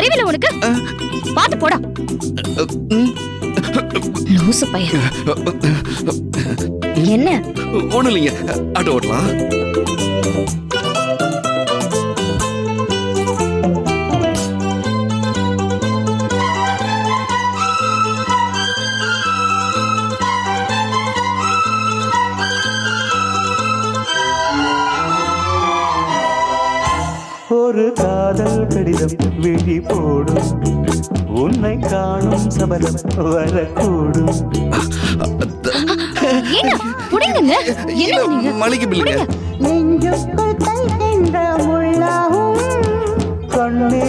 அறிவில உனக்கு? பாத்து போடா. லூசு பையன். என்ன? ஒண்ணு இல்லைங்க. ஆட்டோ ஓட்டலாம். ஒரு காதல் கடிதம் விழி போடும். உன்னை காணும் சபலம் வரக்கூடும். மளிகை பில்லுங்க நெஞ்சுக்குள் கைந்த முள்ளாகும் கண்ணே